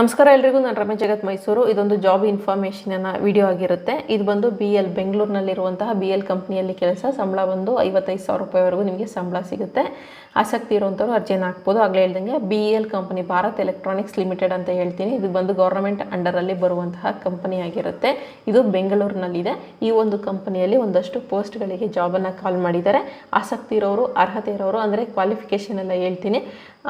ನಮಸ್ಕಾರ ಎಲ್ರಿಗೂ, ನಾನು ರಮೇಶ್ ಜಗತ್ ಮೈಸೂರು. ಇದೊಂದು ಜಾಬ್ ಇನ್ಫಾರ್ಮೇಷನ್ನ ವಿಡಿಯೋ ಆಗಿರುತ್ತೆ. ಇದು ಬಂದು ಬಿ ಎಲ್ ಬೆಂಗಳೂರಿನಲ್ಲಿರುವಂತಹ ಬಿ ಎಲ್ ಕಂಪ್ನಿಯಲ್ಲಿ ಕೆಲಸ. ಸಂಬಳ ಬಂದು ಐವತ್ತೈದು ಸಾವಿರ ರೂಪಾಯಿವರೆಗೂ ನಿಮಗೆ ಸಂಬಳ ಸಿಗುತ್ತೆ. ಆಸಕ್ತಿ ಇರುವಂಥವ್ರು ಅರ್ಜಿಯನ್ನು ಹಾಕ್ಬೋದು. ಆಗಲೇ ಹೇಳ್ದಂಗೆ B L company Bharat electronics limited ಅಂತ ಹೇಳ್ತೀನಿ. ಇದು ಬಂದು ಗೌರ್ಮೆಂಟ್ ಅಂಡರಲ್ಲಿ ಬರುವಂತಹ ಕಂಪನಿ ಆಗಿರುತ್ತೆ. ಇದು ಬೆಂಗಳೂರಿನಲ್ಲಿದೆ. ಈ ಒಂದು ಕಂಪನಿಯಲ್ಲಿ ಒಂದಷ್ಟು ಪೋಸ್ಟ್ಗಳಿಗೆ ಜಾಬನ್ನು ಕಾಲ್ ಮಾಡಿದ್ದಾರೆ. ಆಸಕ್ತಿ ಇರೋರು, ಅರ್ಹತೆ ಇರೋರು, ಅಂದರೆ ಕ್ವಾಲಿಫಿಕೇಷನ್ ಎಲ್ಲ ಹೇಳ್ತೀನಿ.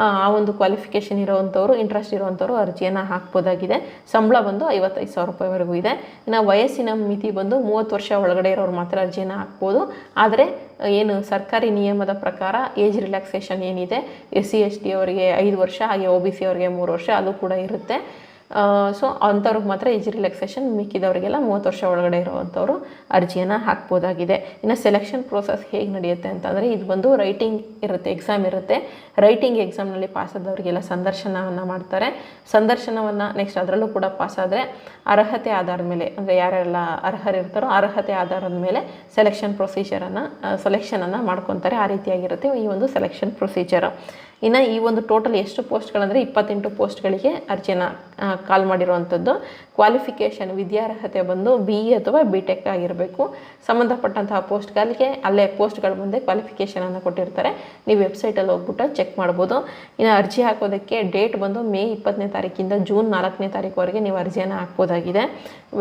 ಆ ಒಂದು ಕ್ವಾಲಿಫಿಕೇಷನ್ ಇರೋವಂಥವ್ರು ಇಂಟ್ರೆಸ್ಟ್ ಇರೋವಂಥವ್ರು ಅರ್ಜಿಯನ್ನು ಹಾಕ್ಬೋದಾಗಿದೆ. ಸಂಬಳ ಬಂದು ಐವತ್ತೈದು ಸಾವಿರ ರೂಪಾಯಿವರೆಗೂ ಇದೆ. ಇನ್ನು ವಯಸ್ಸಿನ ಮಿತಿ ಬಂದು ಮೂವತ್ತು ವರ್ಷ ಒಳಗಡೆ ಇರೋರು ಮಾತ್ರ ಅರ್ಜಿಯನ್ನು ಹಾಕ್ಬೋದು. ಆದರೆ, ಏನು ಸರ್ಕಾರಿ ನಿಯಮದ ಪ್ರಕಾರ ಏಜ್ ರಿಲ್ಯಾಕ್ಸೇಷನ್ ಏನಿದೆ, ಎಸ್ ಸಿ ಎಸ್ ಟಿ ಅವರಿಗೆ ಐದು ವರ್ಷ, ಹಾಗೆ ಒ ಬಿ ಸಿ ಅವರಿಗೆ ಮೂರು ವರ್ಷ, ಅದು ಕೂಡ ಇರುತ್ತೆ. ಸೊ ಅಂಥವ್ರಿಗೆ ಮಾತ್ರ ಈಜಿ ರಿಲ್ಯಾಕ್ಸೇಷನ್ ಮಿಕ್ಕಿದವರಿಗೆಲ್ಲ ಮೂವತ್ತು ವರ್ಷ ಒಳಗಡೆ ಇರುವಂಥವ್ರು ಅರ್ಜಿಯನ್ನು ಹಾಕ್ಬೋದಾಗಿದೆ. ಇನ್ನು ಸೆಲೆಕ್ಷನ್ ಪ್ರೋಸೆಸ್ ಹೇಗೆ ನಡೆಯುತ್ತೆ ಅಂತಂದರೆ ಇದು ಬಂದು ರೈಟಿಂಗ್ ಇರುತ್ತೆ ಎಕ್ಸಾಮ್ ಇರುತ್ತೆ. ರೈಟಿಂಗ್ ಎಕ್ಸಾಮ್ನಲ್ಲಿ ಪಾಸ್ ಆದವರಿಗೆಲ್ಲ ಸಂದರ್ಶನವನ್ನು ಮಾಡ್ತಾರೆ. ಸಂದರ್ಶನವನ್ನು ನೆಕ್ಸ್ಟ್ ಅದರಲ್ಲೂ ಕೂಡ ಪಾಸ್ ಆದರೆ ಅರ್ಹತೆ ಆಧಾರದ ಮೇಲೆ, ಅಂದರೆ ಯಾರೆಲ್ಲ ಅರ್ಹರಿರ್ತಾರೋ ಅರ್ಹತೆ ಆಧಾರದ ಮೇಲೆ ಸೆಲೆಕ್ಷನ್ ಪ್ರೊಸೀಜರನ್ನು ಸೆಲೆಕ್ಷನನ್ನು ಮಾಡ್ಕೊತಾರೆ. ಆ ರೀತಿಯಾಗಿರುತ್ತೆ ಈ ಒಂದು ಸೆಲೆಕ್ಷನ್ ಪ್ರೊಸೀಜರು ಇನ್ನು ಈ ಒಂದು ಟೋಟಲ್ ಎಷ್ಟು ಪೋಸ್ಟ್ಗಳಂದರೆ ಇಪ್ಪತ್ತೆಂಟು ಪೋಸ್ಟ್ಗಳಿಗೆ ಅರ್ಜಿನ ಕಾಲ್ ಮಾಡಿರುವಂಥದ್ದು ಕ್ವಾಲಿಫಿಕೇಷನ್ ವಿದ್ಯಾರ್ಹತೆ ಬಂದು ಬಿ ಇ ಅಥವಾ ಬಿ ಟೆಕ್ ಆಗಿರಬೇಕು. ಸಂಬಂಧಪಟ್ಟಂತಹ ಪೋಸ್ಟ್ಗಳಿಗೆ ಅಲ್ಲೇ ಪೋಸ್ಟ್ಗಳ ಮುಂದೆ ಕ್ವಾಲಿಫಿಕೇಷನನ್ನು ಕೊಟ್ಟಿರ್ತಾರೆ. ನೀವು ವೆಬ್ಸೈಟಲ್ಲಿ ಹೋಗ್ಬಿಟ್ಟು ಚೆಕ್ ಮಾಡ್ಬೋದು. ಇನ್ನು ಅರ್ಜಿ ಹಾಕೋದಕ್ಕೆ ಡೇಟ್ ಬಂದು ಮೇ ಇಪ್ಪತ್ತನೇ ತಾರೀಕಿಂದ ಜೂನ್ ನಾಲ್ಕನೇ ತಾರೀಕುವರೆಗೆ ನೀವು ಅರ್ಜಿಯನ್ನು ಹಾಕ್ಬೋದಾಗಿದೆ.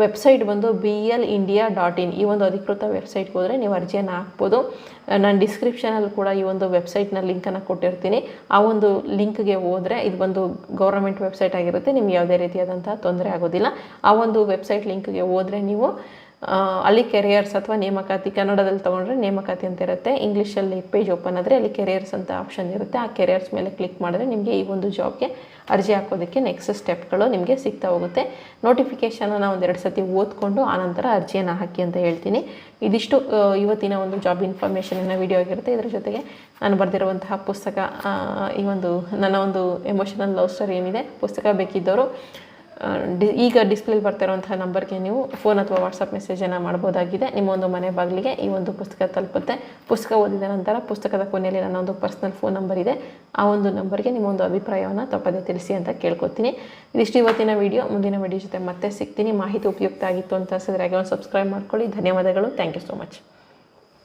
ವೆಬ್ಸೈಟ್ ಬಂದು B L India dot in ಈ ಒಂದು ಅಧಿಕೃತ ವೆಬ್ಸೈಟ್ಗೆ ಹೋದರೆ ನೀವು ಅರ್ಜಿಯನ್ನು ಹಾಕ್ಬೋದು. ನಾನು ಡಿಸ್ಕ್ರಿಪ್ಷನಲ್ಲಿ ಕೂಡ ಈ ಒಂದು ವೆಬ್ಸೈಟ್ನ ಲಿಂಕನ್ನು ಕೊಟ್ಟಿರ್ತೀನಿ. ಆ ಒಂದು ಲಿಂಕ್ಗೆ ಹೋದರೆ ಇದು ಒಂದು ಗೌರ್ಮೆಂಟ್ ವೆಬ್ಸೈಟ್ ಆಗಿರುತ್ತೆ, ನಿಮ್ಗೆ ಯಾವುದೇ ರೀತಿಯಾದಂಥ ತೊಂದರೆ ಆಗೋದಿಲ್ಲ. ಆ ಒಂದು ವೆಬ್ಸೈಟ್ ಲಿಂಕ್ಗೆ ಹೋದರೆ ನೀವು ಅಲ್ಲಿ ಕೆರಿಯರ್ಸ್ ಅಥವಾ ನೇಮಕಾತಿ, ಕನ್ನಡದಲ್ಲಿ ತೊಗೊಂಡ್ರೆ ನೇಮಕಾತಿ ಅಂತ ಇರುತ್ತೆ. ಇಂಗ್ಲೀಷಲ್ಲಿ ಪೇಜ್ ಓಪನ್ ಆದರೆ ಅಲ್ಲಿ ಕೆರಿಯರ್ಸ್ ಅಂತ ಆಪ್ಷನ್ ಇರುತ್ತೆ. ಆ ಕೆರಿಯರ್ಸ್ ಮೇಲೆ ಕ್ಲಿಕ್ ಮಾಡಿದ್ರೆ ನಿಮಗೆ ಈ ಒಂದು ಜಾಬ್ಗೆ ಅರ್ಜಿ ಹಾಕೋದಕ್ಕೆ ನೆಕ್ಸ್ಟ್ ಸ್ಟೆಪ್ಗಳು ನಿಮಗೆ ಸಿಗ್ತಾ ಹೋಗುತ್ತೆ. ನೋಟಿಫಿಕೇಷನನ್ನು ಒಂದೆರಡು ಸತಿ ಓದ್ಕೊಂಡು ಆನಂತರ ಅರ್ಜಿಯನ್ನು ಹಾಕಿ ಅಂತ ಹೇಳ್ತೀನಿ. ಇದಿಷ್ಟು ಇವತ್ತಿನ ಒಂದು ಜಾಬ್ ಇನ್ಫಾರ್ಮೇಷನ್ನ ವಿಡಿಯೋ ಆಗಿರುತ್ತೆ. ಇದರ ಜೊತೆಗೆ ನಾನು ಬರೆದಿರುವಂತಹ ಪುಸ್ತಕ ಈ ಒಂದು ನನ್ನ ಒಂದು ಎಮೋಷನಲ್ ಲವ್ ಸ್ಟೋರಿ ಏನಿದೆ, ಪುಸ್ತಕ ಬೇಕಿದ್ದವರು ಈಗ ಡಿಸ್ಪ್ಲೇಲಿ ಬರ್ತಿರೋಂಥ ನಂಬರ್ಗೆ ನೀವು ಫೋನ್ ಅಥವಾ ವಾಟ್ಸಪ್ ಮೆಸೇಜನ್ನು ಮಾಡ್ಬೋದಾಗಿದೆ. ನಿಮ್ಮ ಒಂದು ಮನೆ ಬಾಗಿಲಿಗೆ ಈ ಒಂದು ಪುಸ್ತಕ ತಲುಪುತ್ತೆ. ಪುಸ್ತಕ ಓದಿದ ನಂತರ ಪುಸ್ತಕದ ಕೊನೆಯಲ್ಲಿ ನನ್ನ ಒಂದು ಪರ್ಸ್ನಲ್ ಫೋನ್ ನಂಬರ್ ಇದೆ. ಆ ಒಂದು ನಂಬರ್ಗೆ ನಿಮ್ಮ ಒಂದು ಅಭಿಪ್ರಾಯವನ್ನು ತಪ್ಪದೆ ತಿಳಿಸಿ ಅಂತ ಕೇಳ್ಕೊತೀನಿ. ಇದಿಷ್ಟು ಇವತ್ತಿನ ವಿಡಿಯೋ ಮುಂದಿನ ವಿಡಿಯೋ ಜೊತೆ ಮತ್ತೆ ಸಿಗ್ತೀನಿ. ಮಾಹಿತಿ ಉಪಯುಕ್ತ ಆಗಿತ್ತು ಅಂತ ಅನ್ಸಿದ್ರೆ ಹಾಗೆ ಒಂದು ಸಬ್ಸ್ಕ್ರೈಬ್ ಮಾಡ್ಕೊಳ್ಳಿ. ಧನ್ಯವಾದಗಳು. Thank you so much